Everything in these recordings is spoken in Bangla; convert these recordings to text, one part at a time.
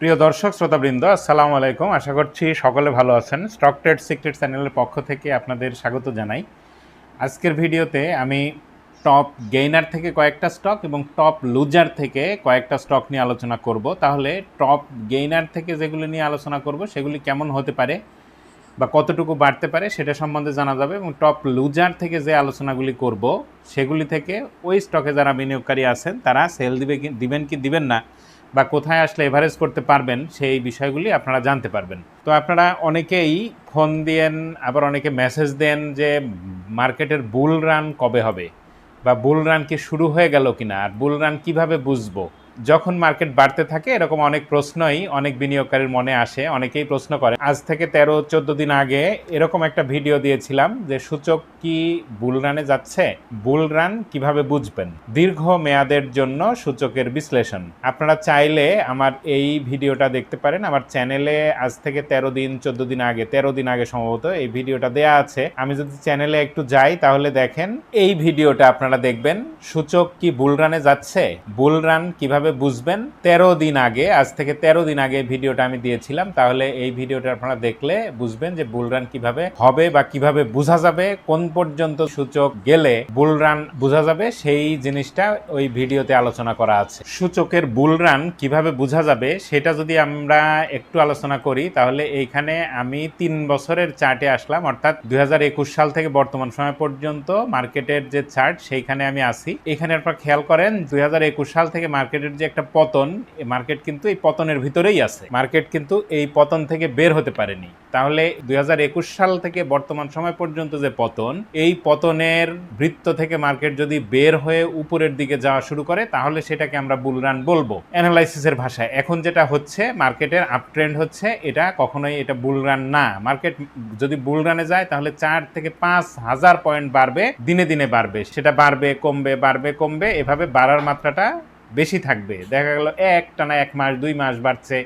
প্রিয় দর্শক, শ্রোতাবৃন্দ, আসসালামু আলাইকুম। আশা করছি সকলে ভালো আছেন। স্টক ট্রেড সিক্রেট চ্যানেলের পক্ষ থেকে আপনাদের স্বাগত জানাই। আজকের ভিডিওতে আমি টপ গেইনার থেকে কয়েকটা স্টক এবং টপ লুজার থেকে কয়েকটা স্টক নিয়ে আলোচনা করব। তাহলে টপ গেইনার থেকে যেগুলি নিয়ে আলোচনা করব, সেগুলি কেমন হতে পারে বা কতটুকু বাড়তে পারে সেটা সম্বন্ধে জানা যাবে এবং টপ লুজার থেকে যে আলোচনাগুলি করব, সেগুলি থেকে ওই স্টকে যারা বিনিয়োগকারী আছেন, তারা সেল দিবে দিবেন কি, দিবেন না বা কোথায় আসলে এভারেজ করতে পারবেন, সেই বিষয়গুলি আপনারা জানতে পারবেন। তো আপনারা অনেকেই ফোন দেন, আবার অনেকে মেসেজ দেন যে, মার্কেটের বুল রান কবে হবে? বা বুল রান কি শুরু হয়ে গেল কিনা? আর বুল রান কীভাবে বুঝব? যখন মার্কেট বাড়তে থাকে, এরকম অনেক প্রশ্নই অনেক বিনিয়োগকারীর মনে আসে। অনেকেই প্রশ্ন করে। আজ থেকে তেরো, চোদ্দ দিন আগে এরকম একটা ভিডিও দিয়েছিলাম যে, সূচক কি বুল রানে যাচ্ছে? বুল রান কীভাবে বুঝবেন? দীর্ঘ মেয়াদের জন্য সূচকের বিশ্লেষণ। আপনারা চাইলে আমার এই ভিডিওটা দেখতে পারেন। আমার চ্যানেলে আজ থেকে তেরো দিন, চোদ্দ দিন আগে, তেরো দিন আগে সম্ভবত এই ভিডিওটা দেয়া আছে। আমি যদি চ্যানেলে একটু যাই, তাহলে দেখেন এই ভিডিওটা আপনারা দেখবেন। সূচক কি বুল রানে যাচ্ছে? বুল রান কীভাবে বুঝবেন? তেরো দিন আগে, আজ থেকে তেরো দিন আগে ভিডিওটা আমি দিয়েছিলাম। তাহলে এই ভিডিওটা আপনারা দেখলে বুঝবেন যে বুল রান কীভাবে হবে বা কীভাবে বোঝা যাবে, কোন পর্যন্ত সূচক গেলে বুল রান বোঝা যাবে, সেই জিনিসটা ওই ভিডিওতে আলোচনা করা আছে। সূচকের বুল রান কীভাবে বোঝা যাবে, সেটা যদি আমরা একটু আলোচনা করি, তাহলে এইখানে আমি তিন বছরের চার্টে আসলাম। অর্থাৎ দুই হাজার একুশ সাল থেকে বর্তমান সময় পর্যন্ত মার্কেটের যে চার্ট সেইখানে আমি আসি এখানে আপনারা খেয়াল করেন দুই হাজার একুশ সাল থেকে মার্কেটের যে একটা পতন মার্কেট কিন্তু এই পতনের ভিতরেই আছে। মার্কেট কিন্তু এই পতন থেকে বের হতে পারেনি। তাহলে দু হাজার একুশ সাল থেকে বর্তমান সময় পর্যন্ত যে পতন, এই পতনের বৃত্ত থেকে মার্কেট যদি বের হয়ে উপরের দিকে যাওয়া শুরু করে, তাহলে সেটাকে আমরা বুল রান বলব। অ্যানালাইসিসের ভাষায়। এখন যেটা হচ্ছে মার্কেটের আপ ট্রেন্ড হচ্ছে, এটা কখনোই এটা বুল রান না। মার্কেট যদি বুল রানে যায়, তাহলে চার থেকে পাঁচ হাজার পয়েন্ট বাড়বে, দিনে দিনে বাড়বে। সেটা বাড়বে, কমবে বাড়বে, কমবে, এভাবে বাড়ার মাত্রাটা বেশি থাকবে। দেখা গেল এক টানা এক মাস দুই মাস বাড়ছে।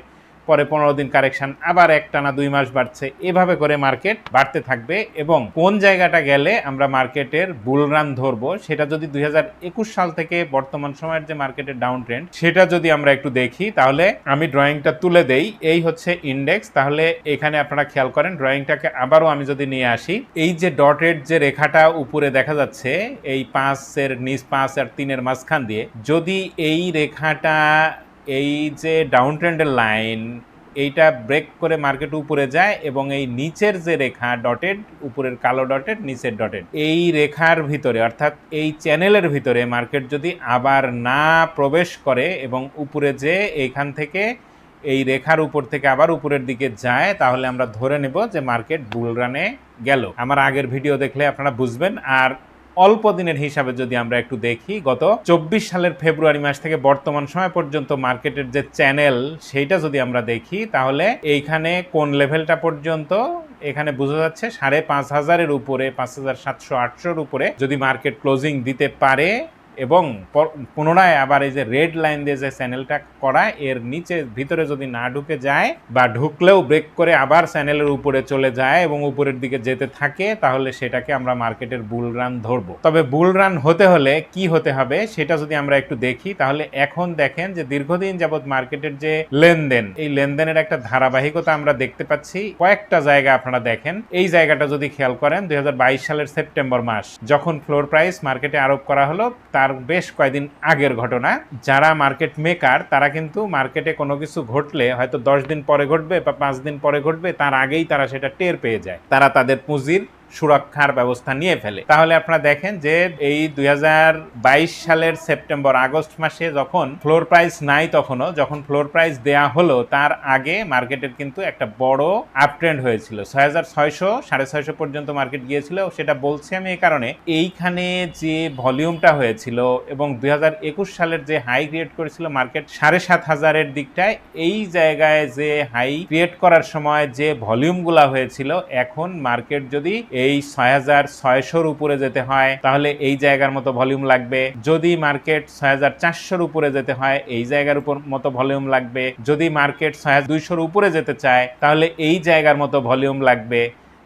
পরে পনেরো দিন কারেকশন, আবার এক টানা দুই মাস বাড়ছে। এভাবে করে মার্কেট বাড়তে থাকবে এবং কোন জায়গাটা গেলে আমরা মার্কেটের বুল রান ধরবো, সেটা যদি দু হাজার একুশ সাল থেকে বর্তমান সময়ের যে মার্কেটের ডাউন ট্রেন্ড সেটা যদি আমরা একটু দেখি, তাহলে আমি ড্রয়িংটা তুলে দেই। এই হচ্ছে ইন্ডেক্স তাহলে এখানে আপনারা খেয়াল করেন ড্রয়িংটাকে আবারও আমি যদি নিয়ে আসি, এই যে ডটের যে রেখাটা উপরে দেখা যাচ্ছে, এই পাঁচের নিচ, পাঁচ আর তিনের মাঝখান দিয়ে, যদি এই রেখাটা এই যে ডাউন ট্রেন্ডের লাইন এইটা ব্রেক করে মার্কেট উপরে যায় এবং এই নিচের যে রেখা ডটেড উপরের কালো ডটেড নিচের ডটেড এই রেখার ভিতরে, অর্থাৎ এই চ্যানেলের ভিতরে মার্কেট যদি আবার না প্রবেশ করে এবং উপরে যে এইখান থেকে এই রেখার উপর থেকে আবার উপরের দিকে যায়, তাহলে আমরা ধরে নেব যে মার্কেট বুল রানে গেল। আমার আগের ভিডিও দেখলে আপনারা বুঝবেন। আর অল্প দিনের হিসাবে যদি আমরা একটু দেখি, গত চব্বিশ সালের ফেব্রুয়ারি মাস থেকে বর্তমান সময় পর্যন্ত মার্কেটের যে চ্যানেল, সেইটা যদি আমরা দেখি, তাহলে এইখানে কোন লেভেলটা পর্যন্ত, এখানে বোঝা যাচ্ছে সাড়ে পাঁচ হাজারের উপরে, পাঁচ হাজার সাতশো আটশোর উপরে যদি মার্কেট ক্লোজিং দিতে পারে এবং পুনরায় আবার এই যে রেড লাইন দিয়ে যে চ্যানেলটা করা এর নিচে ভিতরে যদি না ঢুকে যায় বা ঢুকলেও ব্রেক করে আবার চ্যানেলের উপরে চলে যায় এবং উপরের দিকে যেতে থাকে, তাহলে সেটাকে আমরা মার্কেটের বুল রান ধরবো। তবে বুল রান হতে হলে কি হতে হবে সেটা যদি আমরা একটু দেখি, তাহলে এখন দেখেন যে দীর্ঘদিন যাবৎ মার্কেটের যে লেনদেন, এই লেনদেনের একটা ধারাবাহিকতা আমরা দেখতে পাচ্ছি। কয়েকটা জায়গা আপনারা দেখেন। এই জায়গাটা যদি খেয়াল করেন, দুই হাজার বাইশ সালের সেপ্টেম্বর মাস, যখন ফ্লোর প্রাইস মার্কেটে আরোপ করা হলো তার বেশ কয়েকদিন আগের ঘটনা। যারা মার্কেট মেকার তারা কিন্তু মার্কেটে কোনো কিছু ঘটলে হয়তো দশ দিন পরে ঘটবে বা পাঁচ দিন পরে ঘটবে, তার আগেই তারা সেটা টের পেয়ে যায়। তারা তাদের পুঁজির সুরক্ষার ব্যবস্থা নিয়ে ফেলে। তাহলে আপনারা দেখেন যে এই দুই হাজার বাইশ সালের সেপ্টেম্বর, আগস্ট মাসে যখন ফ্লোর প্রাইস নাই তখনও, যখন ফ্লোর প্রাইস দেয়া হলো, তার আগে মার্কেটের কিন্তু একটা বড় আপট্রেন্ড হয়েছিল। ছয় হাজার ছয়শো, সাড়ে ছয়শো পর্যন্ত মার্কেট গিয়েছিল। সেটা বলছি আমি এই কারণে, এইখানে যে ভলিউমটা হয়েছিল এবং দুই হাজার একুশ সালের যে হাই ক্রিয়েট করেছিল মার্কেট সাড়ে সাত হাজারের দিকটায় এই জায়গায় যে হাই ক্রিয়েট করার সময় যে ভলিউমগুলা হয়েছিল, এখন মার্কেট যদি এই ছয় হাজার ছয়শোর উপরে যেতে হয়, তাহলে এই জায়গার মতো ভলিউম লাগবে। যদি মার্কেট ছয় হাজার চারশোর উপরে যেতে হয়, এই জায়গার উপর মতো ভলিউম লাগবে। যদি মার্কেট ছয় হাজার দুইশোর উপরে যেতে চায়, তাহলে এই জায়গার মতো ভলিউম লাগবে।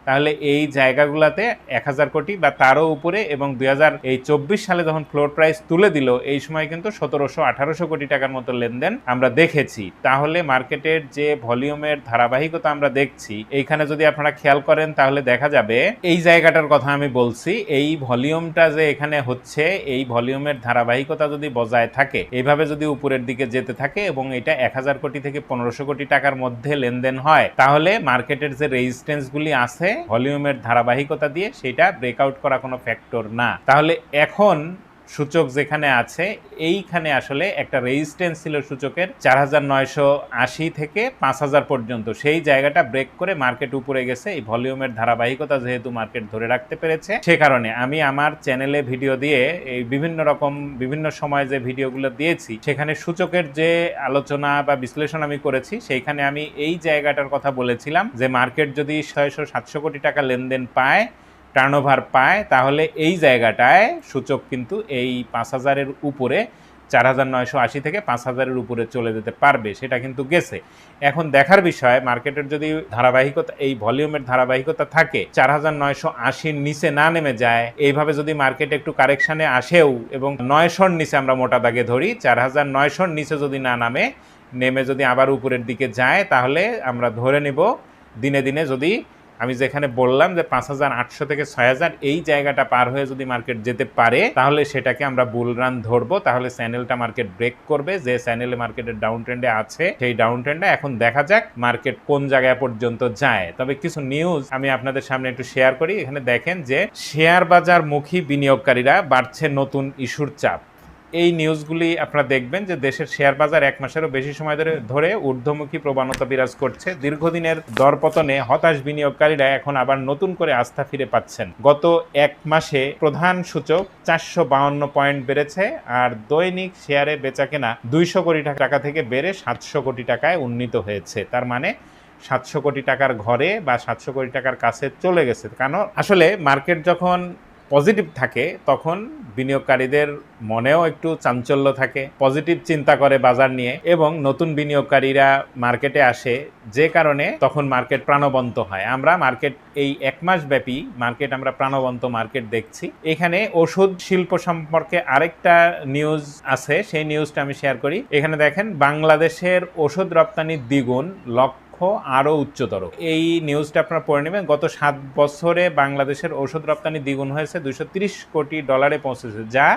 তাহলে এই জায়গাগুলোতে এক হাজার কোটি বা তারও উপরে এবং দুই হাজার এই চব্বিশ সালে যখন ফ্লোর প্রাইস তুলে দিল, এই সময় কিন্তু সতেরোশো, আঠারোশো কোটি টাকার মতো লেনদেন আমরা দেখেছি। তাহলে মার্কেটের যে ভলিউমের ধারাবাহিকতা আমরা দেখছি, এইখানে যদি আপনারা খেয়াল করেন তাহলে দেখা যাবে, এই জায়গাটার কথা আমি বলছি, এই ভলিউমটা যে এখানে হচ্ছে, এই ভলিউমের ধারাবাহিকতা যদি বজায় থাকে, এইভাবে যদি উপরের দিকে যেতে থাকে এবং এটা এক হাজার কোটি থেকে পনেরোশো কোটি টাকার মধ্যে লেনদেন হয়, তাহলে মার্কেটের যে রেজিস্ট্যান্স গুলি আছে ভলিউমের ধারাবাহিকতা দিয়ে সেটা ব্রেকআউট করা কোনো ফ্যাক্টর না। তাহলে এখন সূচক যেখানে আছে, এইখানে আসলে একটা রেজিস্ট্যান্স ছিল সূচকের চার হাজার নয়শো আশি থেকে পাঁচ হাজার পর্যন্ত। সেই জায়গাটা ব্রেক করে মার্কেট উপরে গেছে। এই ভলিউমের ধারাবাহিকতা যেহেতু মার্কেট ধরে রাখতে পেরেছে, সে কারণে আমি আমার চ্যানেলে ভিডিও দিয়ে, এই বিভিন্ন রকম, বিভিন্ন সময় যে ভিডিওগুলো দিয়েছি, সেখানে সূচকের যে আলোচনা বা বিশ্লেষণ আমি করেছি, সেইখানে আমি এই জায়গাটার কথা বলেছিলাম যে মার্কেট যদি ছয়শো সাতশো কোটি টাকা লেনদেন পায় টার্নওভার পায়, তাহলে এই জায়গাটায় সূচক কিন্তু এই পাঁচ হাজারের উপরে, চার হাজার নয়শো আশি থেকে পাঁচ হাজারের উপরে চলে যেতে পারবে, সেটা কিন্তু গেছে। এখন দেখার বিষয়, মার্কেটের যদি ধারাবাহিকতা, এই ভলিউমের ধারাবাহিকতা থাকে, চার হাজার নয়শো আশির নিচে না নেমে যায়, এইভাবে যদি মার্কেট একটু কারেকশানে আসেও এবং নয়শোর নিচে আমরা মোটা দাগে ধরি, চার হাজার নয়শোর নিচে যদি না নামে, নেমে যদি আবার উপরের দিকে যায়, তাহলে আমরা ধরে নেব, দিনে দিনে যদি আমি যেখানে বললাম যে পাঁচ হাজার আটশো থেকে ছয় হাজার, এই জায়গাটা পার হয়ে যদি মার্কেট যেতে পারে, তাহলে সেটাকে আমরা বুল রান ধরবো। তাহলে চ্যানেলটা মার্কেট ব্রেক করবে। যে চ্যানেলে মার্কেটের ডাউন ট্রেন্ডে আছে, সেই ডাউন ট্রেন্ডে এখন দেখা যাক মার্কেট কোন জায়গায় পর্যন্ত যায়। তবে কিছু নিউজ আমি আপনাদের সামনে একটু শেয়ার করি। এখানে দেখেন যে শেয়ার বাজার মুখী বিনিয়োগকারীরা বাড়ছে নতুন ইস্যুর চাপ। এই নিউজগুলি আপনারা দেখবেন যে দেশের শেয়ার বাজার এক মাসেরও বেশি সময় ধরে ধরে ঊর্ধ্বমুখী প্রবণতা বিরাজ করছে। দীর্ঘদিনের দরপতনে হতাশ বিনিয়োগকারীরা এখন আবার নতুন করে আস্থা ফিরে পাচ্ছেন। গত এক মাসে প্রধান সূচক চারশো বাউন্ন পয়েন্ট বেড়েছে আর দৈনিক শেয়ারে বেচা কেনা দুইশো কোটি টাকা থেকে বেড়ে সাতশো কোটি টাকায় উন্নীত হয়েছে। তার মানে সাতশো কোটি টাকার ঘরে বা সাতশো কোটি টাকার কাছে চলে গেছে। কারণ আসলে মার্কেট যখন পজিটিভ থাকে, তখন বিনিয়োগকারীদের মনেও একটু চাঞ্চল্য থাকে পজিটিভ চিন্তা করে বাজার নিয়ে এবং নতুন বিনিয়োগকারীরা মার্কেটে আসে, যে কারণে তখন মার্কেট প্রাণবন্ত হয়। আমরা মার্কেট, এই এক মাস ব্যাপী মার্কেট আমরা প্রাণবন্ত মার্কেট দেখছি। এখানে ওষুধ শিল্প সম্পর্কে আরেকটা নিউজ আছে, সেই নিউজটা আমি শেয়ার করি। এখানে দেখেন, বাংলাদেশের ওষুধ রপ্তানির দ্বিগুণ লক্ষ আরও উচ্চতর। এই নিউজটা আপনারা পড়ে নেবেন। গত সাত বছরে বাংলাদেশের ওষুধ রপ্তানি দ্বিগুণ হয়েছে ত্রিশ কোটি ডলারে পৌঁছেছে, যা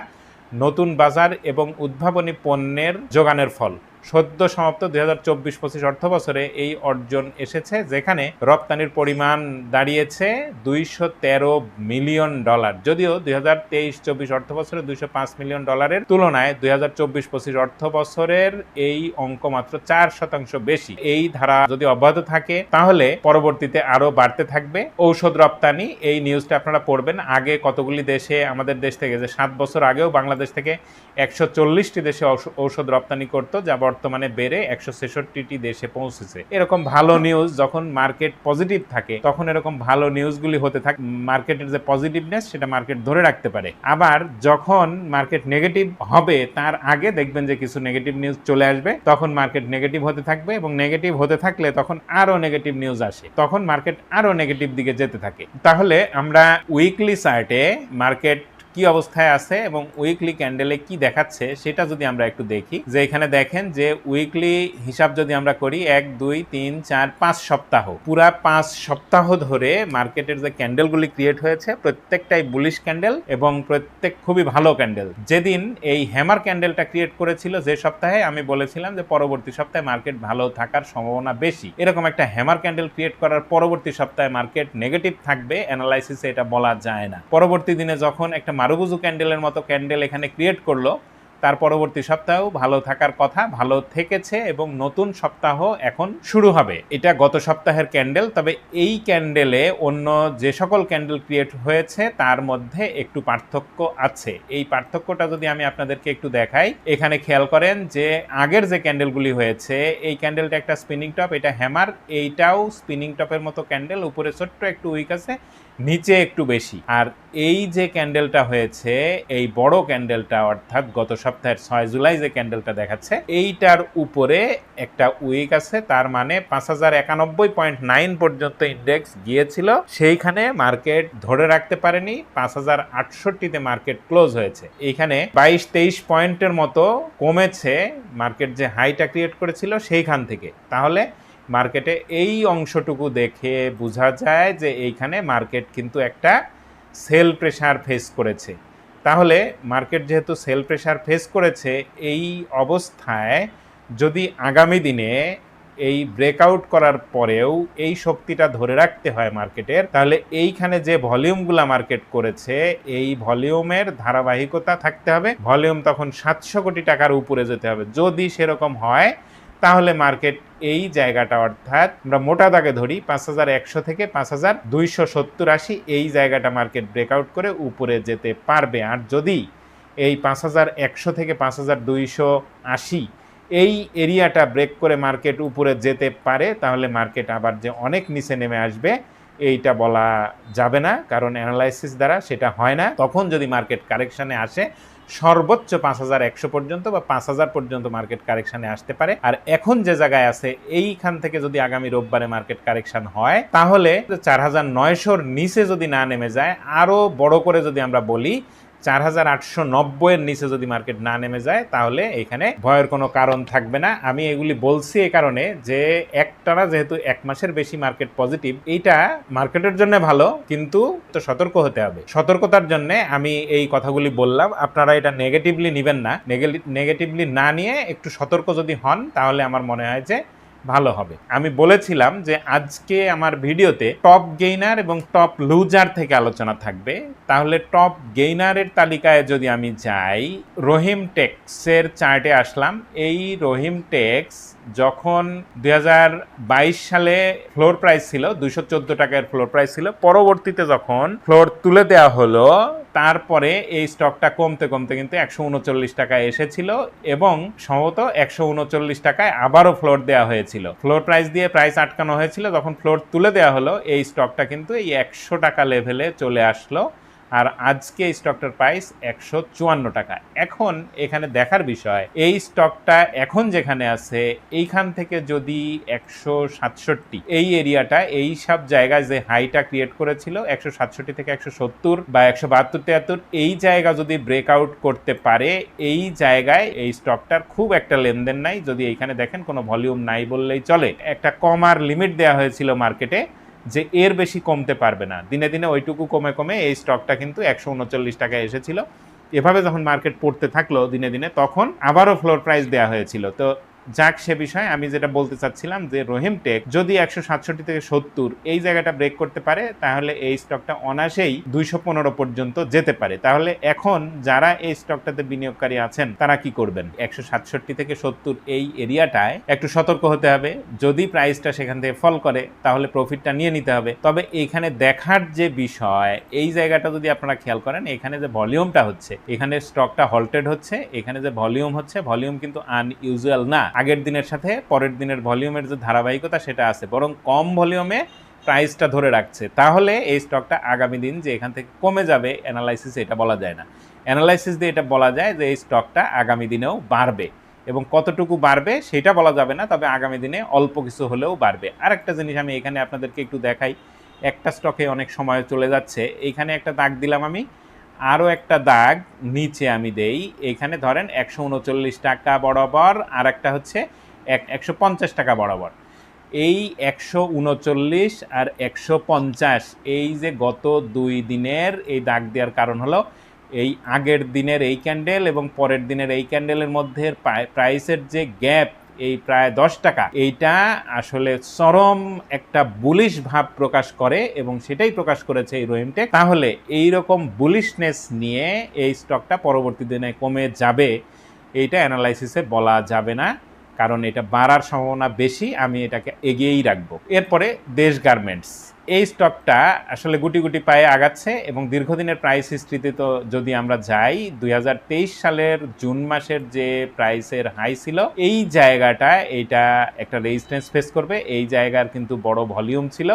নতুন বাজার এবং উদ্ভাবনী পণ্যের যোগানের ফল। সদ্য সমাপ্ত দুই হাজার চব্বিশ পঁচিশ অর্থ বছরে এই অর্জন এসেছে, যেখানে রপ্তানির পরিমাণ দাঁড়িয়েছে দুইশো তেরো মিলিয়ন ডলার। যদিও দুই হাজার তেইশ চব্বিশ অর্থ বছরে দুইশো পাঁচ মিলিয়ন ডলারের তুলনায় দুই হাজার চব্বিশ পঁচিশ অর্থ বছরের এই অঙ্ক মাত্র চার শতাংশ বেশি। এই ধারা যদি অব্যাহত থাকে, তাহলে পরবর্তীতে আরও বাড়তে থাকবে। ঔষধ রপ্তানি, এই নিউজটা আপনারা পড়বেন। আগে কতগুলি দেশে, আমাদের দেশ থেকে যে সাত বছর আগেও বাংলাদেশ থেকে একশো চল্লিশটি দেশে ঔষধ রপ্তানি করতো, যা বর্তমানে বেড়ে একশো ছেষট্টিটি দেশে পৌঁছেছে। এরকম ভালো নিউজ যখন মার্কেট পজিটিভ থাকে, তখন এরকম ভালো নিউজগুলি হতে থাকে। মার্কেটের যে পজিটিভনেস সেটা মার্কেট ধরে রাখতে পারে। আবার যখন মার্কেট নেগেটিভ হবে, তার আগে দেখবেন যে কিছু নেগেটিভ নিউজ চলে আসবে, তখন মার্কেট নেগেটিভ হতে থাকবে এবং নেগেটিভ হতে থাকলে তখন আরও নেগেটিভ নিউজ আসে। তখন মার্কেট আরও নেগেটিভ দিকে যেতে থাকে। তাহলে আমরা উইকলি চার্টে মার্কেট কি অবস্থায় আছে এবং উইকলি ক্যান্ডেলে কি দেখাচ্ছে সেটা যদি আমরা একটু দেখি, যে এখানে দেখেন যে উইকলি হিসাব যদি আমরা করি, এক, দুই, তিন, চার, পাঁচ সপ্তাহ। পুরা পাঁচ সপ্তাহ ধরে মার্কেটের যে ক্যান্ডেলগুলি ক্রিয়েট হয়েছে, প্রত্যেকটাই বুলিশ ক্যান্ডেল এবং প্রত্যেক খুবই ভালো ক্যান্ডেল যেদিন এই হ্যামার ক্যান্ডেলটা ক্রিয়েট করেছিল, যে সপ্তাহে আমি বলেছিলাম যে পরবর্তী সপ্তাহে মার্কেট ভালো থাকার সম্ভাবনা বেশি। এরকম একটা হ্যামার ক্যান্ডেল ক্রিয়েট করার পরবর্তী সপ্তাহে মার্কেট নেগেটিভ থাকবে অ্যানালাইসিসে এটা বলা যায় না। পরবর্তী দিনে যখন একটা মারুবুজু ক্যান্ডেলের মতো ক্যান্ডেল এখানে ক্রিয়েট করল। তার পরবর্তী সপ্তাহেও ভালো থাকার কথা, ভালো থেকেছে এবং নতুন সপ্তাহ এখন শুরু হবে। এটা গত সপ্তাহের ক্যান্ডেল, তবে এই ক্যান্ডেলে অন্য যে সকল ক্যান্ডেল ক্রিয়েট হয়েছে, তার মধ্যে একটু পার্থক্য আছে। এই পার্থক্যটা যদি আমি আপনাদেরকে একটু দেখাই, এখানে খেয়াল করেন যে আগের যে ক্যান্ডেলগুলি হয়েছে, এই ক্যান্ডেলটা একটা স্পিনিং টপ, এটা হ্যামার, এইটাও স্পিনিং টপের মতো ক্যান্ডেল, উপরে ছোট্ট একটু উইক আছে। নিচে একটু বেশি। আর এই যে ক্যান্ডেলটা হয়েছে, এই বড় ক্যান্ডেলটা অর্থাৎ গত সপ্তাহের ছয় জুলাই যে ক্যান্ডেলটা দেখাচ্ছে, এইটার উপরে একটা উইক আছে, তার মানে পাঁচ হাজার একানব্বই পয়েন্ট নাইন পর্যন্ত ইন্ডেক্স গিয়েছিল। সেইখানে মার্কেট ধরে রাখতে পারেনি, পাঁচ হাজার আটষট্টিতে মার্কেট ক্লোজ হয়েছে। এইখানে বাইশ তেইশ পয়েন্টের মতো কমেছে মার্কেট যে হাইটা ক্রিয়েট করেছিল সেইখান থেকে। তাহলে মার্কেটে এই অংশটুকু দেখে বোঝা যায় যে এইখানে মার্কেট কিন্তু একটা সেল প্রেশার ফেস করেছে। তাহলে মার্কেট যেহেতু সেল প্রেশার ফেস করেছে, এই অবস্থায় যদি আগামী দিনে এই ব্রেকআউট করার পরেও এই শক্তিটা ধরে রাখতে হয় মার্কেটের, তাহলে এইখানে যে ভলিউমগুলো মার্কেট করেছে, এই ভলিউমের ধারাবাহিকতা থাকতে হবে। ভলিউম তখন সাতশো কোটি টাকার উপরে যেতে হবে। যদি সেরকম হয়, তাহলে মার্কেট এই জায়গাটা অর্থাৎ আমরা মোটা দাগে ধরি পাঁচ হাজার একশো থেকে পাঁচ হাজার দুইশো সত্তর আশি, এই জায়গাটা মার্কেট ব্রেকআউট করে উপরে যেতে পারবে। আর যদি এই পাঁচ হাজার একশো থেকে পাঁচ হাজার দুইশো আশি, এই এরিয়াটা ব্রেক করে মার্কেট উপরে যেতে পারে, তাহলে মার্কেট আবার যে অনেক নিচে নেমে আসবে, এইটা বলা যাবে না। কারণ অ্যানালাইসিস দ্বারা সেটা হয় না। তখন যদি মার্কেট কারেকশানে আসে সর্বোচ্চ পাঁচ হাজার একশো পর্যন্ত বা পাঁচ হাজার পর্যন্ত মার্কেট কারেকশানে আসতে পারে। আর এখন যে জায়গায় আছে, এইখান থেকে যদি আগামী রোববারে মার্কেট কারেকশন হয়, তাহলে চার হাজার নয়শোর নিচে যদি না নেমে যায় আরও বড় করে যদি আমরা বলি চার হাজার আটশো নব্বইয়ের নিচে যদি মার্কেট না নেমে যায়, তাহলে এখানে ভয়ের কোনো কারণ থাকবে না। আমি এগুলি বলছি এই কারণে যে একটানা যেহেতু এক মাসের বেশি মার্কেট পজিটিভ, এইটা মার্কেটের জন্য ভালো, কিন্তু তো সতর্ক হতে হবে। সতর্কতার জন্য আমি এই কথাগুলি বললাম। আপনারা এটা নেগেটিভলি নেবেন না। নেগেটিভলি না নিয়ে একটু সতর্ক যদি হন, তাহলে আমার মনে হয় যে ভালো হবে। আমি বলেছিলাম যে আজকে আমার ভিডিওতে টপ গেইনার এবং টপ লুজার থেকে আলোচনা থাকবে। তাহলে টপ গেইনারের তালিকায় যদি আমি যাই, রহিম টেক্সের চার্টে আসলাম। এই রহিম টেক্স যখন দুই হাজার বাইশ সালে ফ্লোর প্রাইস ছিল, দুইশো চোদ্দ টাকার ফ্লোর প্রাইস ছিল, পরবর্তীতে যখন ফ্লোর তুলে দেওয়া হলো, তারপরে এই স্টকটা কমতে কমতে কিন্তু একশো উনচল্লিশ টাকায় এসেছিল এবং সম্ভবত একশো উনচল্লিশ টাকায় আবারও ফ্লোর দেওয়া হয়েছিল। ফ্লোর প্রাইস দিয়ে প্রাইস আটকানো হয়েছিল, যখন ফ্লোর তুলে দেওয়া হলো, এই স্টকটা কিন্তু এই একশো টাকা লেভেলে চলে আসলো। আর আজকে এই স্টকটার প্রাইস একশো চুয়ান্ন টাকা। এখন এখানে দেখার বিষয়, এই স্টকটা এখন যেখানে আছে, এইখান থেকে যদি একশো সাতষট্টি, এই এরিয়াটা, এই সব জায়গায় যে হাইটা ক্রিয়েট করেছিল, একশো সাতষট্টি থেকে একশো সত্তর বা একশো বাহাত্তর তিয়াত্তর, এই জায়গা যদি ব্রেকআউট করতে পারে, এই জায়গায় এই স্টকটার খুব একটা লেনদেন নাই। যদি এইখানে দেখেন কোনো ভলিউম নাই বললেই চলে। একটা কমার লিমিট দেওয়া হয়েছিল মার্কেটে যে এর বেশি কমতে পারবে না। দিনে দিনে ওইটুকু কমে কমে এই স্টকটা কিন্তু একশো উনচল্লিশ টাকায় এসেছিল। এভাবে যখন মার্কেট পড়তে থাকল দিনে দিনে, তখন আবারও ফ্লোর প্রাইস দেওয়া হয়েছিল। তো যাক, সে বিষয়ে আমি যেটা বলতে চাচ্ছিলাম যে রহিম টেক যদি একশো সাতষট্টি থেকে সত্তর এই জায়গাটা ব্রেক করতে পারে, তাহলে এই স্টকটা অনাসেই দুইশো পনেরো পর্যন্ত যেতে পারে। তাহলে এখন যারা এই স্টকটাতে বিনিয়োগকারী আছেন, তারা কি করবেন? একশো সাতষট্টি থেকে সত্তর এই এরিয়াটায় একটু সতর্ক হতে হবে। যদি প্রাইসটা সেখান থেকে ফল করে, তাহলে প্রফিটটা নিয়ে নিতে হবে। তবে এখানে দেখার যে বিষয়, এই জায়গাটা যদি আপনারা খেয়াল করেন, এখানে যে ভলিউমটা হচ্ছে, এখানে স্টকটা হল্টেড হচ্ছে, এখানে যে ভলিউম হচ্ছে ভলিউম কিন্তু আনইউজুয়াল না। আগের দিনের সাথে পরের দিনের ভলিউমের যে ধারাবাহিকতা সেটা আছে। বরং কম ভলিউমে প্রাইসটা ধরে রাখছে। তাহলে এই স্টকটা আগামী দিন যে এখান থেকে কমে যাবে অ্যানালাইসিস এটা বলা যায় না। অ্যানালাইসিস দিয়ে এটা বলা যায় যে এই স্টকটা আগামী দিনেও বাড়বে। এবং কতটুকু বাড়বে সেটা বলা যাবে না, তবে আগামী দিনে অল্প কিছু হলেও বাড়বে। আর একটা জিনিস আমি এখানে আপনাদেরকে একটু দেখাই। একটা স্টকে অনেক সময় চলে যাচ্ছে। এইখানে একটা দাগ দিলাম আমি। আরও একটা দাগ নিচে আমি দেই। এখানে ধরেন একশো উনচল্লিশ টাকা বরাবর আর একটা হচ্ছে এক একশো পঞ্চাশ টাকা বরাবর। এই একশো উনচল্লিশ আর একশো পঞ্চাশ, এই যে গত দুই দিনের এই দাগ দেওয়ার কারণ হলো এই আগের দিনের এই ক্যান্ডেল এবং পরের দিনের এই ক্যান্ডেলের মধ্যে প্রাইসের যে গ্যাপ এই প্রায় দশ টাকা। এইটা আসলে চরম একটা বুলিশ ভাব প্রকাশ করে এবং সেটাই প্রকাশ করেছে এই রহিমটেক তাহলে এই রকম বুলিশনেস নিয়ে এই স্টকটা পরবর্তী দিনে কমে যাবে, এইটা অ্যানালাইসিসে বলা যাবে না। কারণ এটা বাড়ার সম্ভাবনা বেশি, আমি এটাকে এগিয়েই রাখব। এরপরে দেশ গার্মেন্টস এই স্টকটা আসলে গুটি গুটি পায়ে আগাচ্ছে এবং দীর্ঘদিনের প্রাইস হিস্ট্রিতে তো যদি আমরা যাই, দুই হাজার তেইশ সালের জুন মাসের যে প্রাইসের হাই ছিল, এই জায়গাটা এটা একটা রেজিস্ট্যান্স ফেস করবে। এই জায়গার কিন্তু বড় ভলিউম ছিল।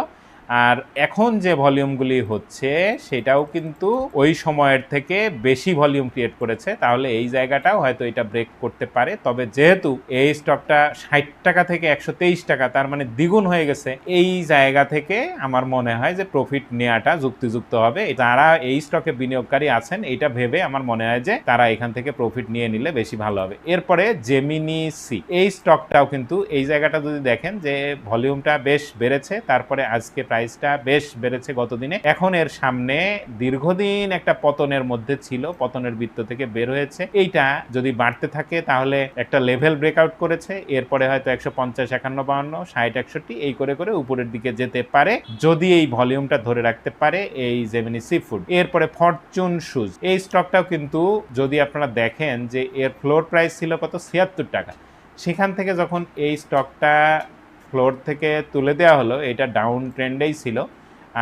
আর এখন যে ভলিউমগুলি হচ্ছে, সেটাও কিন্তু ওই সময়ের থেকে বেশি ভলিউম ক্রিয়েট করেছে। তাহলে এই জায়গাটাও হয়তো এটা ব্রেক করতে পারে। তবে যেহেতু এই স্টকটা ষাট টাকা থেকে একশো তেইশ টাকা, তার মানে দ্বিগুণ হয়ে গেছে, এই জায়গা থেকে আমার মনে হয় যে প্রফিট নেওয়াটা যুক্তিযুক্ত হবে। যারা এই স্টকে বিনিয়োগকারী আছেন, এটা ভেবে আমার মনে হয় যে তারা এখান থেকে প্রফিট নিয়ে নিলে বেশি ভালো হবে। এরপরে জেমিনি সি এই স্টকটাও কিন্তু এই জায়গাটা যদি দেখেন যে ভলিউমটা বেশ বেড়েছে, তারপরে আজকে প্রাইসটা বেশ বেড়েছে গতদিনে। এখন এর সামনে দীর্ঘদিন একটা পতনের মধ্যে ছিল, পতনের বৃত্ত থেকে বের হয়েছে। এইটা যদি বাড়তে থাকে, তাহলে একটা লেভেল ব্রেকআউট করেছে। এরপরে হয়তো একশো পঞ্চাশ, একান্ন বাউন্ন ষাট, একষট্টি, এই করে করে উপরের দিকে যেতে পারে। যদি এই ভলিউমটা ধরে রাখতে পারে এই জেমিনি সি ফুড এরপরে ফরচুন শুজ এই স্টকটাও কিন্তু যদি আপনারা দেখেন যে এর ফ্লোর প্রাইস ছিল কত? ছিয়াত্তর টাকা। সেখান থেকে যখন এই স্টকটা ফ্লোর থেকে তুলে দেওয়া হলো, এটা ডাউন ট্রেন্ডেই ছিল।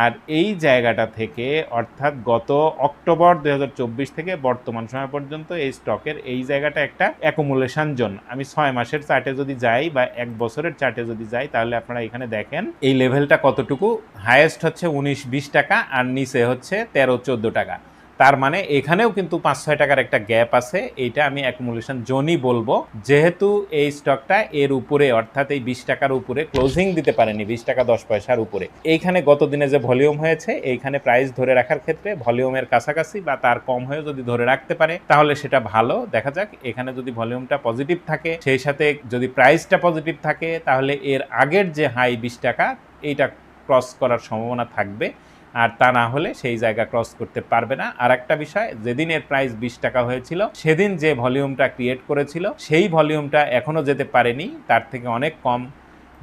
আর এই জায়গাটা থেকে, অর্থাৎ গত অক্টোবর দু হাজার চব্বিশ থেকে বর্তমান সময় পর্যন্ত এই স্টকের এই জায়গাটা একটা অ্যাকুমুলেশন জোন আমি ছয় মাসের চার্টে যদি যাই বা এক বছরের চার্টে যদি যাই, তাহলে আপনারা এখানে দেখেন, এই লেভেলটা কতটুকু? হায়েস্ট হচ্ছে উনিশ বিশ টাকা আর নিচে হচ্ছে তেরো চোদ্দ টাকা। তার মানে এখানেও কিন্তু পাঁচ ছয় টাকার একটা গ্যাপ আছে। এইটা আমি অ্যাকুমুলেশন জোনই বলব। যেহেতু এই স্টকটা এর উপরে, অর্থাৎ এই বিশ টাকার উপরে ক্লোজিং দিতে পারেনি, বিশ টাকা দশ পয়সার উপরে। এইখানে গত দিনে যে ভলিউম হয়েছে, এইখানে প্রাইস ধরে রাখার ক্ষেত্রে ভলিউমের কাছাকাছি বা তার কম হয়ে যদি ধরে রাখতে পারে, তাহলে সেটা ভালো। দেখা যাক, এখানে যদি ভলিউমটা পজিটিভ থাকে, সেই সাথে যদি প্রাইসটা পজিটিভ থাকে, তাহলে এর আগের যে হাই বিশ টাকা, এইটা ক্রস করার সম্ভাবনা থাকবে। আর তা না হলে সেই জায়গা ক্রস করতে পারবে না। আর একটা বিষয় যেদিন এর প্রাইস বিশ টাকা হয়েছিল, সেদিন যে ভলিউমটা ক্রিয়েট করেছিল, সেই ভলিউমটা এখনও যেতে পারেনি। তার থেকে অনেক কম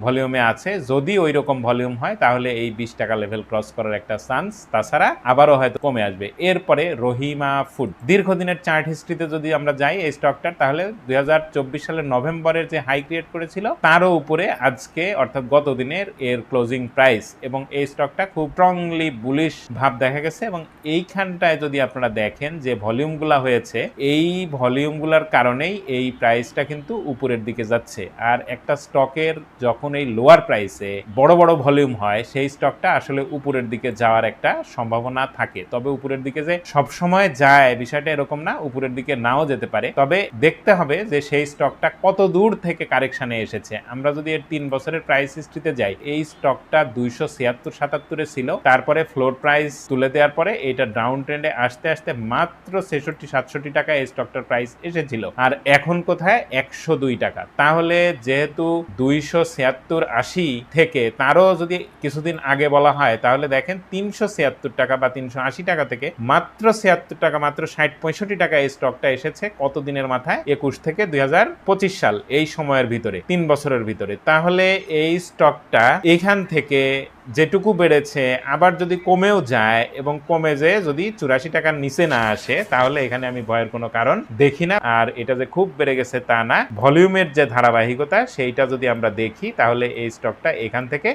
ভলিউমে আছে। যদি ওই রকম ভলিউম হয়, তাহলে এই বিশ টাকা লেভেল ক্রস করার একটা চান্স তাছাড়া আবারও হয়তো কমে আসবে। এরপরে রহিমা ফুড দীর্ঘদিনের চার্ট হিস্ট্রিতে যদি আমরা যাই এই স্টকটার তাহলে দু হাজার চব্বিশ সালের নভেম্বরের যে হাই ক্রিয়েট করেছিল, তারও উপরে আজকে, অর্থাৎ গত দিনের এর ক্লোজিং প্রাইস এবং এই স্টকটা খুব স্ট্রংলি বুলিশ ভাব দেখা গেছে। এবং এইখানটায় যদি আপনারা দেখেন যে ভলিউমগুলা হয়েছে, এই ভলিউমগুলার কারণেই এই প্রাইসটা কিন্তু উপরের দিকে যাচ্ছে। আর একটা স্টকের যখন এই লোয়ার প্রাইসে বড় বড় ভলিউম হয়, সেই স্টকটা আসলে উপরের দিকে যাওয়ার একটা সম্ভাবনা থাকে। তবে উপরের দিকে যে সব সময় যায়, বিষয়টা এরকম না, উপরের দিকে নাও যেতে পারে। তবে দেখতে হবে যে সেই স্টকটা কত দূর থেকে কারেকশনে এসেছে। আমরা যদি এর তিন বছরের প্রাইস হিস্ট্রিতে যাই, এই স্টকটা দুইশো ছিয়াত্তর, সাতাত্তরে ছিল। তারপরে ফ্লোর প্রাইস তুলে দেওয়ার পরে এটা ডাউন ট্রেন্ডে আসতে আসতে মাত্র ছেষট্টি, সাতষট্টি টাকা এই স্টকটার প্রাইস এসেছিল। আর এখন কোথায়? একশো দুই টাকা। তাহলে যেহেতু দুইশো ছিয়াত্তর আশি থেকে তারও যদি কিছুদিন আগে বলা হয়, তাহলে দেখেন তিনশো ছিয়াত্তর টাকা বা তিনশো আশি টাকা থেকে মাত্র ছিয়াত্তর টাকা, মাত্র ষাট পঁয়ষট্টি টাকা এই স্টকটা এসেছে কতদিনের মাথায়? একুশ থেকে দুই সাল, এই সময়ের ভিতরে, তিন বছরের ভিতরে। তাহলে এই স্টকটা এখান থেকে যেটুকু বেড়েছে, আবার যদি কমেও যায় এবং কমে যে যদি চুরাশি টাকার নিচে না আসে, তাহলে এখানে আমি ভয়ের কোনো কারণ দেখি না। আর এটা যে খুব বেড়ে গেছে তা না, ভলিউমের যে ধারাবাহিকতা, সেইটা যদি আমরা দেখি, তাহলে এই স্টকটা এখান থেকে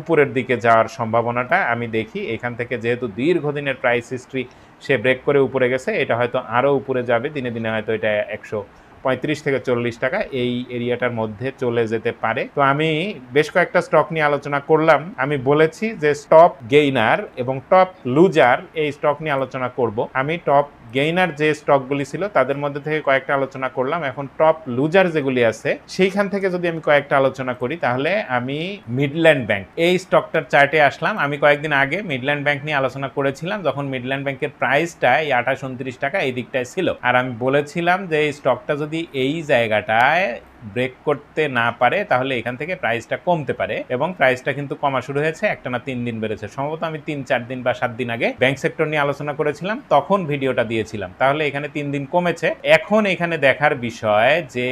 উপরের দিকে যাওয়ার সম্ভাবনাটা আমি দেখি। এখান থেকে যেহেতু দীর্ঘদিনের প্রাইস হিস্ট্রি সে ব্রেক করে উপরে গেছে, এটা হয়তো আরও উপরে যাবে, দিনে দিনে হয়তো এটা একশো পঁয়ত্রিশ থেকে চল্লিশ টাকা এই এরিয়াটার মধ্যে চলে যেতে পারে। তো আমি বেশ কয়েকটা স্টক নিয়ে আলোচনা করলাম। আমি বলেছি যে স্টপ গেইনার এবং টপ লুজার এই স্টক নিয়ে আলোচনা করব। আমি টপ গেইনার যে স্টকগুলি ছিল, তাদের মধ্যে থেকে কয়েকটা আলোচনা করলাম। এখন টপ লুজার যেগুলি আছে, সেইখান থেকে যদি আমি কয়েকটা আলোচনা করি, তাহলে আমি মিডল্যান্ড ব্যাংক, এই স্টকটার চার্টে আসলাম। আমি কয়েকদিন আগে মিডল্যান্ড ব্যাংক নিয়ে আলোচনা করেছিলাম, যখন মিডল্যান্ড ব্যাংকের প্রাইসটা এই আঠাশ, উনত্রিশ টাকা এই দিকটায় ছিল। আর আমি বলেছিলাম যে, এই স্টকটা যদি এই জায়গাটায় ব্রেক করতে না পারে, তাহলে এখান থেকে প্রাইসটা কমতে পারে এবং প্রাইসটা কিন্তু কমা শুরু হয়েছে, একটা না তিন দিন বেড়েছে। সম্ভবত আমি তিন, চার দিন বা সাত দিন আগে ব্যাংক সেক্টর নিয়ে আলোচনা করেছিলাম, তখন ভিডিওটা দিয়েছিলাম। তাহলে এখানে তিন দিন কমেছে। এখন এখানে দেখার বিষয় যে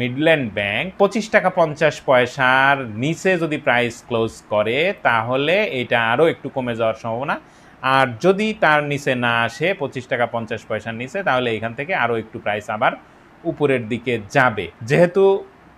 মিডল্যান্ড ব্যাংক পঁচিশ টাকা পঞ্চাশ পয়সার নিচে যদি প্রাইস ক্লোজ করে, তাহলে এটা আরও একটু কমে যাওয়ার সম্ভাবনা। আর যদি তার নিচে না আসে, পঁচিশ টাকা পঞ্চাশ পয়সার নিচে, তাহলে এখান থেকে আরও একটু প্রাইস আবার উপরের দিকে যাবে। যেহেতু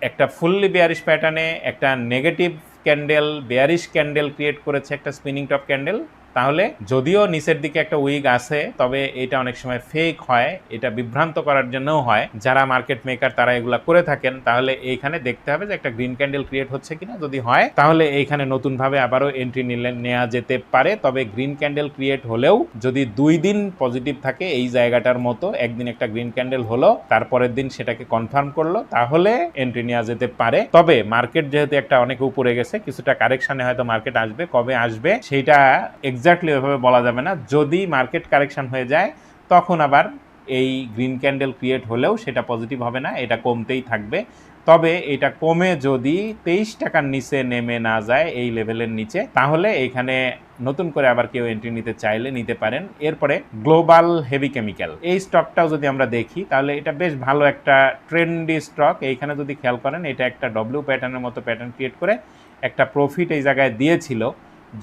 একটা ফুললি বেয়ারিশ প্যাটার্নে একটা negative candle bearish candle create করেছে একটা স্পিনিং টপ ক্যান্ডেল তাহলে যদিও নিচের দিকে একটা উইক আছে, তবে এটা অনেক সময় ফেক হয়, এটা বিভ্রান্ত করার জন্যও হয়। যারা মার্কেট মেকার তারা এগুলা করে থাকেন, তাহলে এইখানে দেখতে হবে যে একটা গ্রিন ক্যান্ডেল ক্রিয়েট হচ্ছে কিনা। যদি হয়, তাহলে এইখানে নতুনভাবে আবারও এন্ট্রি নিলে নেওয়া যেতে পারে, তবে গ্রিন ক্যান্ডেল ক্রিয়েট হলেও যদি দুই দিন পজিটিভ থাকে, এই জায়গাটার মতো একদিন একটা গ্রিন ক্যান্ডেল হলো, তারপরের দিন সেটাকে কনফার্ম করল, তাহলে এন্ট্রি নেওয়া যেতে পারে। তবে মার্কেট যেহেতু একটা অনেক উপরে গেছে, কিছুটা কারেকশনে হয়তো মার্কেট আসবে, কবে আসবে, সেইটা এক্স্যাক্টলি ওইভাবে বলা যাবে না। যদি মার্কেট কারেকশন হয়ে যায়, তখন আবার এই গ্রিন ক্যান্ডেল ক্রিয়েট হলেও সেটা পজিটিভ হবে না, এটা কমতেই থাকবে। তবে এটা কমে যদি তেইশ টাকার নিচে নেমে না যায় এই লেভেলের নিচে, তাহলে এখানে নতুন করে আবার কেউ এন্ট্রি নিতে চাইলে নিতে পারেন। এরপরে গ্লোবাল হেভি কেমিক্যাল এই স্টকটাও যদি আমরা দেখি, তাহলে এটা বেশ ভালো একটা ট্রেন্ডি স্টক এইখানে যদি খেয়াল করেন, এটা একটা ডব্লিউ প্যাটার্নের মতো প্যাটার্ন ক্রিয়েট করে একটা প্রফিট এই জায়গায় দিয়েছিল।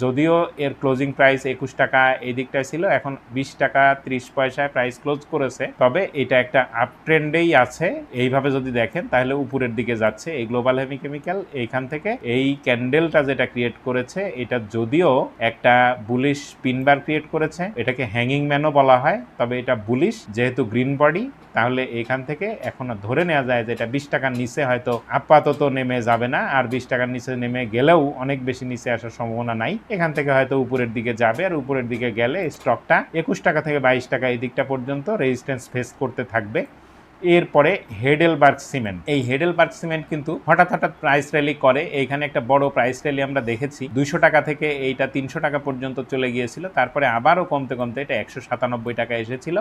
যদিও এর ক্লোজিং প্রাইস একুশ টাকা এই দিকটায় ছিল, এখন বিশ টাকা ত্রিশ পয়সায় প্রাইস ক্লোজ করেছে। তবে এটা একটা আপ ট্রেন্ডেই আছে, এইভাবে যদি দেখেন তাহলে উপরের দিকে যাচ্ছে এই গ্লোবাল হেমি কেমিক্যাল এইখান থেকে এই ক্যান্ডেলটা যেটা ক্রিয়েট করেছে, এটা যদিও একটা বুলিশ পিনবার ক্রিয়েট করেছে, এটাকে হ্যাঙ্গিং ম্যানও বলা হয়, তবে এটা বুলিশ যেহেতু গ্রিন বডি তাহলে এখান থেকে এখন ধরে নেওয়া যায় যে এটা বিশ টাকার নিচে হয়তো আপাতত নেমে যাবে না, আর বিশ টাকার নিচে নেমে গেলেও অনেক বেশি নিচে আসার সম্ভাবনা নাই। এখান থেকে হয়তো উপরের দিকে যাবে, আর উপরের দিকে গেলে স্টকটা একুশ টাকা থেকে বাইশ টাকা এই দিকটা পর্যন্ত রেজিস্ট্যান্স ফেস করতে থাকবে। এরপরে হেডেলবার্গ সিমেন্ট। এই হেডেলবার্গ সিমেন্ট কিন্তু হঠাৎ হঠাৎ প্রাইস র্যালি করে। এইখানে একটা বড় প্রাইস র্যালি আমরা দেখেছি। দুইশো টাকা থেকে এইটা তিনশো টাকা পর্যন্ত চলে গিয়েছিল। তারপরে আবারও কমতে কমতে এটা একশো সাতানব্বই টাকা এসেছিল।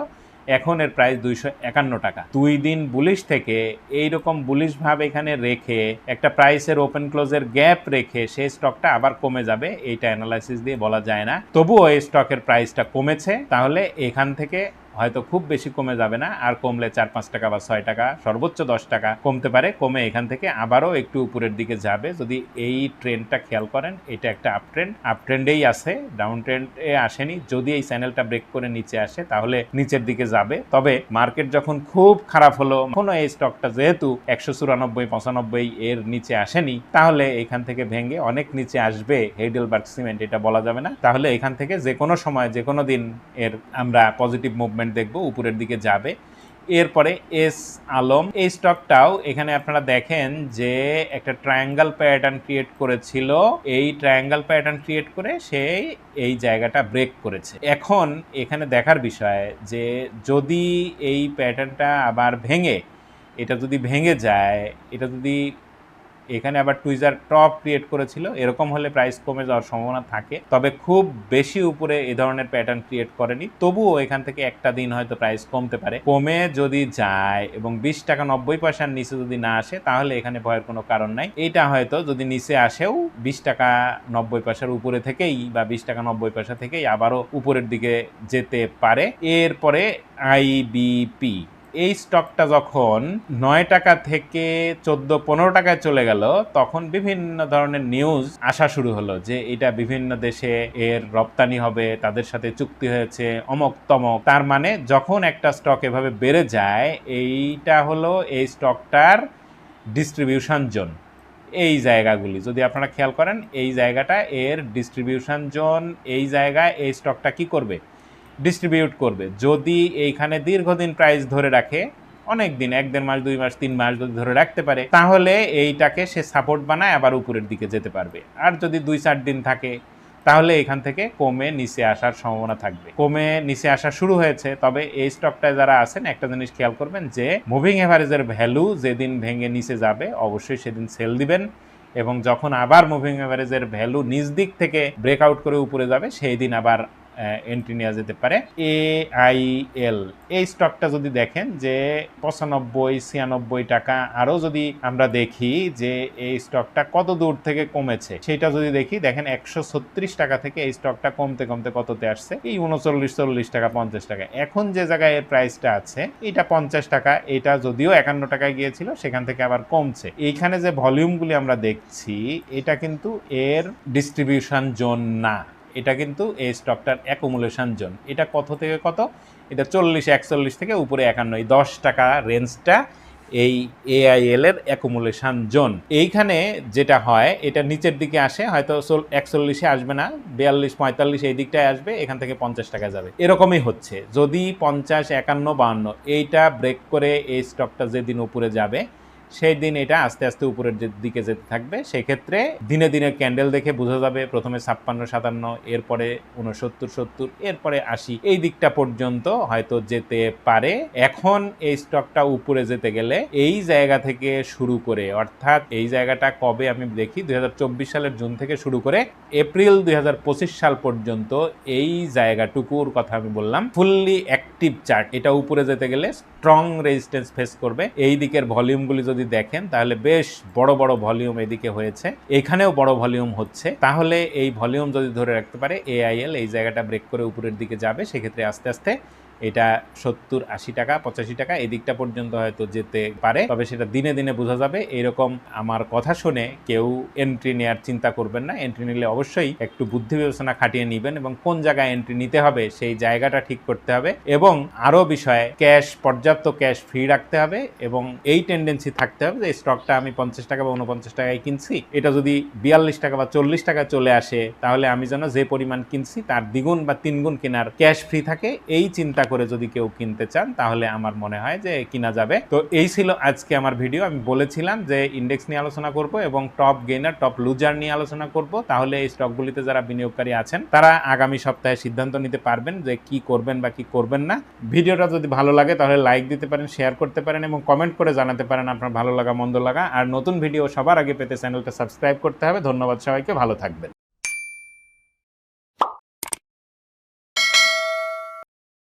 এখন এর প্রাইস দুইশো একান্ন টাকা। দুই দিন বুলিশ থেকে এইরকম বুলিশ ভাব এখানে রেখে, একটা প্রাইসের ওপেন ক্লোজের গ্যাপ রেখে সেই স্টকটা আবার কমে যাবে। এইটা অ্যানালাইসিস দিয়ে বলা যায় না। তবুও এই স্টকের প্রাইসটা কমেছে। তাহলে এখান থেকে হয়তো খুব বেশি কমে যাবে না, আর কমলে চার, পাঁচ টাকা বা ছয় টাকা, সর্বোচ্চ দশ টাকা কমতে পারে, কমে এখান থেকে আবারও একটু উপরের দিকে যাবে। যদি এই ট্রেন্ডটা খেয়াল করেন, এটা একটা আপ ট্রেন্ড আপ ট্রেন্ডেই আছে ডাউন ট্রেন্ডে আসেনি। যদি এই চ্যানেলটা ব্রেক করে নিচে আসে, তাহলে নিচের দিকে যাবে। তবে মার্কেট যখন খুব খারাপ হলো, এখনও এই স্টকটা যেহেতু একশো চুরানব্বই, পঁচানব্বই এর নিচে আসেনি, তাহলে এখান থেকে ভেঙে অনেক নিচে আসবে হেডেলবার্গ সিমেন্ট এটা বলা যাবে না। তাহলে এখান থেকে যে কোনো সময় যে কোনো দিন এর আমরা পজিটিভ মুভমেন্ট দেখব, উপরের দিকে যাবে। এরপরে এস আলম, এই স্টকটাও এখানে আপনারা দেখেন যে একটা ট্রায়াঙ্গেল প্যাটার্ন ক্রিয়েট করেছিল। এই ট্রায়াঙ্গেল প্যাটার্ন ক্রিয়েট করে সেই এই জায়গাটা ব্রেক করেছে। এখন এখানে দেখার বিষয় যে যদি এই প্যাটার্নটা আবার ভেঙে, এটা যদি ভেঙে যায়, এটা যদি এখানে আবার টুইজার টপ ক্রিয়েট করেছিল। এরকম হলে প্রাইস কমে যাওয়ার সম্ভাবনা থাকে। তবে খুব বেশি উপরে এ ধরনের প্যাটার্ন ক্রিয়েট করেনি। তবুও এখান থেকে একটা দিন হয়তো প্রাইস কমতে পারে। কমে যদি যায় এবং বিশ টাকা নব্বই পয়সার নিচে যদি না আসে, তাহলে এখানে ভয়ের কোনো কারণ নাই। এটা হয়তো যদি নিচে আসেও বিশ টাকা নব্বই পয়সার উপরে থেকেই বা বিশ টাকা নব্বই পয়সা থেকেই আবারও উপরের দিকে যেতে পারে। এরপরে আইবিপি এই স্টকটা যখন নয় টাকা থেকে চোদ্দ, পনেরো টাকায় চলে গেল, তখন বিভিন্ন ধরনের নিউজ আসা শুরু হলো যে এটা বিভিন্ন দেশে এর রপ্তানি হবে, তাদের সাথে চুক্তি হয়েছে, অমক তমক। তার মানে যখন একটা স্টক এভাবে বেড়ে যায়, এইটা হলো এই স্টকটার ডিস্ট্রিবিউশন জোন এই জায়গাগুলি, যদি আপনারা খেয়াল করেন, এই জায়গাটা এর ডিস্ট্রিবিউশন জোন এই জায়গায় এই স্টকটা কি করবে? ডিস্ট্রিবিউট করবে। যদি এইখানে দীর্ঘদিন প্রাইস ধরে রাখে, অনেক দিন, এক দেড় মাস, দুই মাস, তিন মাস যদি ধরে রাখতে পারে, তাহলে এইটাকে সে সাপোর্ট বানায় আবার উপরের দিকে যেতে পারবে। আর যদি দুই, চার দিন থাকে, তাহলে এখান থেকে কমে নিচে আসার সম্ভাবনা থাকবে। কমে নিচে আসা শুরু হয়েছে, তবে এই স্টকটায় যারা আছেন, একটা জিনিস খেয়াল করবেন যে মুভিং এভারেজের ভ্যালু যেদিন ভেঙে নিচে যাবে, অবশ্যই সেদিন সেল দিবেন এবং যখন আবার মুভিং এভারেজের ভ্যালু নিজ দিক থেকে ব্রেকআউট করে উপরে যাবে, সেই দিন আবার এন্ট্রি নেওয়া যেতে পারে। এ আই এল এই স্টকটা যদি দেখেন যে পঁচানব্বই, ছিয়ানব্বই টাকা, আরও যদি আমরা দেখি যে এই স্টকটা কত দূর থেকে কমেছে, সেটা যদি দেখি, দেখেন একশো ছত্রিশ টাকা থেকে এই স্টকটা কমতে কমতে কততে আসছে? এই উনচল্লিশ, চল্লিশ টাকা, পঞ্চাশ টাকা। এখন যে জায়গায় এর প্রাইসটা আছে, এটা পঞ্চাশ টাকা, এটা যদিও একান্ন টাকায় গিয়েছিল, সেখান থেকে আবার কমছে। এইখানে যে ভলিউমগুলি আমরা দেখছি, এটা কিন্তু এর ডিস্ট্রিবিউশন জোন না। এটা কিন্তু এই স্টকটার অ্যাকুমুলেশন জোন এটা কত থেকে কত? এটা চল্লিশ, একচল্লিশ থেকে উপরে একান্ন। এই দশ টাকা রেঞ্জটা এই এআইএল এর অ্যাকুমুলেশন জোন এইখানে যেটা হয়, এটা নিচের দিকে আসে, হয়তো একচল্লিশে আসবে না, বিয়াল্লিশ, পঁয়তাল্লিশ এই দিকটায় আসবে, এখান থেকে পঞ্চাশ টাকা যাবে। এরকমই হচ্ছে। যদি পঞ্চাশ, একান্ন, বাহান্ন, এইটা ব্রেক করে এই স্টকটা যেদিন উপরে যাবে সেই দিন এটা আস্তে আস্তে উপরের দিকে যেতে থাকবে, সেক্ষেত্রে দিনে দিনে ক্যান্ডেল দেখে বোঝা যাবে প্রথমে ছাপ্পান্ন, সাতান্ন, এরপরে উনসত্তর সত্তর, এরপরে আশি। এই দিকটা পর্যন্ত হয়তো যেতে পারে। এখন এই স্টকটা উপরে যেতে গেলে এই জায়গা থেকে শুরু করে, অর্থাৎ এই জায়গাটা কবে আমি দেখি, দুই হাজার চব্বিশ সালের জুন থেকে শুরু করে এপ্রিল দুই হাজার পঁচিশ সাল পর্যন্ত এই জায়গাটুকুর কথা আমি বললাম। ফুললি অ্যাক্টিভ চার্ট এটা উপরে যেতে গেলে স্ট্রং রেজিস্ট্যান্স ফেস করবে। এই দিকের ভলিউমগুলি যদি দেখেন, তাহলে বেশ বড় বড় ভলিউম এদিকে হয়েছে। এখানেও বড় ভলিউম হচ্ছে। তাহলে এই ভলিউম যদি ধরে রাখতে পারে এআইএল এই জায়গাটা ব্রেক করে উপরের দিকে যাবে, সেক্ষেত্রে আস্তে আস্তে এটা সত্তর আশি টাকা, পঁচাশি টাকা এদিকটা পর্যন্ত হয়তো যেতে পারে। তবে সেটা দিনে দিনে বোঝা যাবে। এরকম আমার কথা শুনে কেউ এন্ট্রি নেওয়ার চিন্তা করবেন না। এন্ট্রি নিলে অবশ্যই একটু বুদ্ধি বিবেচনা খাটিয়ে নেবেন এবং কোন জায়গায় এন্ট্রি নিতে হবে সেই জায়গাটা ঠিক করতে হবে এবং আরও বিষয়ে ক্যাশ পর্যাপ্ত ক্যাশ ফ্রি রাখতে হবে এবং এই টেন্ডেন্সি থাকতে হবে যে স্টকটা আমি পঞ্চাশ টাকা বা উনপঞ্চাশ টাকায় কিনছি। এটা যদি বিয়াল্লিশ টাকা বা চল্লিশ টাকা চলে আসে, তাহলে আমি যেন যে পরিমাণ কিনছি, তার দ্বিগুণ বা তিনগুণ কেনার ক্যাশ ফ্রি থাকে। এই চিন্তা করে যদি কেউ কিনতে চান, তাহলে আমার মনে হয় যে কিনা যাবে। তো এই ছিল আজকে আমার ভিডিও। আমি বলেছিলাম যে ইন্ডেক্স নিয়ে আলোচনা করব এবং টপ গেইনার টপ লুজার নিয়ে আলোচনা করব। তাহলে এই স্টকগুলিতে যারা বিনিয়োগকারী আছেন, তারা আগামী সপ্তাহে সিদ্ধান্ত নিতে পারবেন যে কি করবেন বা কি করবেন না। ভিডিওটা যদি ভালো লাগে, তাহলে লাইক দিতে পারেন শেয়ার করতে পারেন এবং কমেন্ট করে জানাতে পারেন আপনার ভালো লাগা, মন্দ লাগা। আর নতুন ভিডিও সবার আগে পেতে চ্যানেলটা সাবস্ক্রাইব করতে হবে। ধন্যবাদ সবাইকে, ভালো থাকবেন।